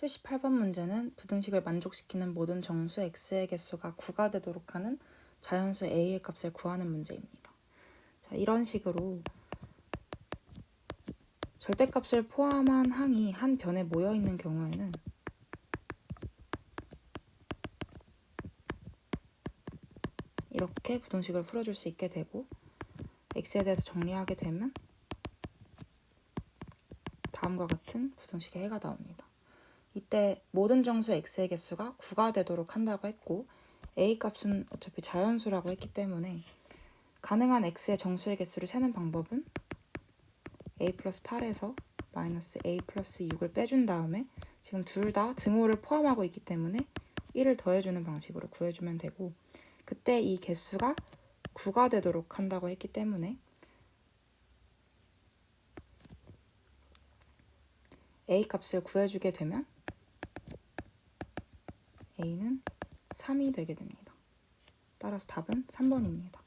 78번 문제는 부등식을 만족시키는 모든 정수 x의 개수가 9가 되도록 하는 자연수 a의 값을 구하는 문제입니다. 자, 이런 식으로 절대값을 포함한 항이 한 변에 모여 있는 경우에는 이렇게 부등식을 풀어줄 수 있게 되고 x에 대해서 정리하게 되면 다음과 같은 부등식의 해가 나옵니다. 이때 모든 정수 x의 개수가 9가 되도록 한다고 했고 a 값은 어차피 자연수라고 했기 때문에 가능한 x의 정수의 개수를 세는 방법은 a 플러스 8에서 마이너스 a 플러스 6을 빼준 다음에 지금 둘 다 증오를 포함하고 있기 때문에 1을 더해주는 방식으로 구해주면 되고 그때 이 개수가 9가 되도록 한다고 했기 때문에 a 값을 구해주게 되면 a는 3이 되게 됩니다. 따라서 답은 3번입니다.